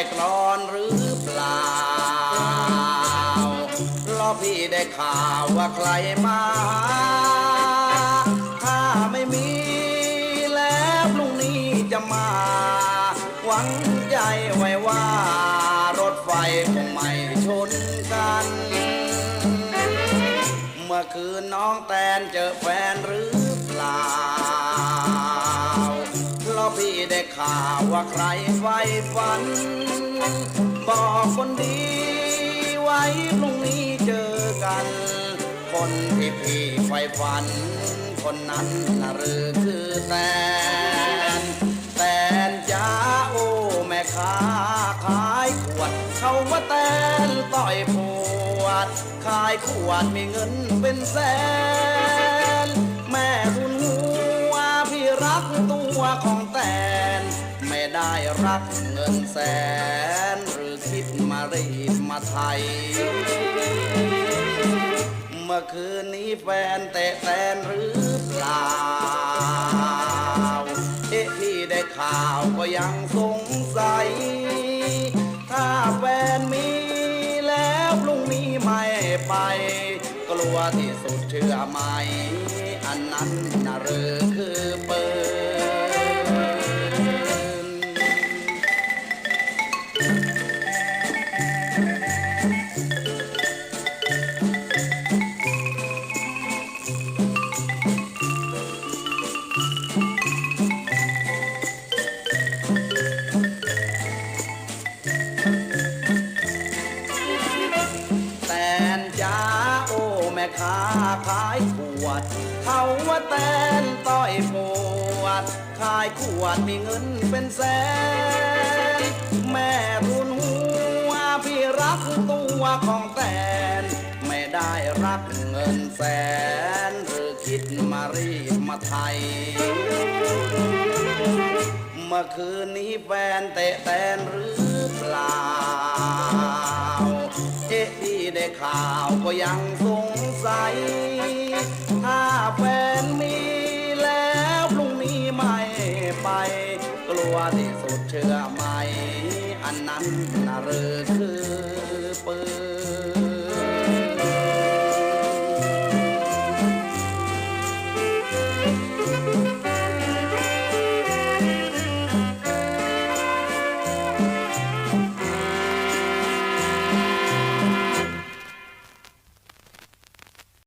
องนอนใส่กรอนหรือเปล่าเพราะพี่ได้ข่าวว่าใครมาถ้าไม่มีแล้วพรุ่งนี้จะมา หวังใจไว้ว่ารถไฟคงไม่ชนกัน เมื่อคืนน้องแตนเจอแฟนหรือ ข่าวว่าใครไฟฝัน บอกคนดีไว้พรุ่งนี้เจอกัน คนที่พี่ไฟฝัน คนนั้นนะหรือคือแตนแตนจ้าโอ้แม่ค้าขายขวด เขาว่าแตนต่อยปวด ขายขวดมีเงินเป็นแสน เงินแสน หรือคิดมารีดมาไทย เมื่อคืนนี้แฟนเตะแตนหรือเปล่า เอ๊ะพี่ได้ข่าวก็ยังสงสัย ถ้าแฟนมีแล้วพรุ่งนี้ไม่ไป กลัวที่สุดเชื่อไหม อันนั้น ค้าขายขวด เขาว่าแตนต้อยปวด ขายขวดมีเงินเป็นแสน แม่ทุนหัวพี่รักตัวของแตน ไม่ได้รักเงินแสน หรือคิดมารีดมาไทยเมื่อคืนนี้แฟนเตะแตนหรือเปล่า เอ๊ะพี่ได้ข่าวก็ยังส ใส ถ้าแฟนมีแล้วพรุ่งนี้ไม่ไป กลัวที่สุดเชื่อไหม อันนั้นน่ะหรือคือปืน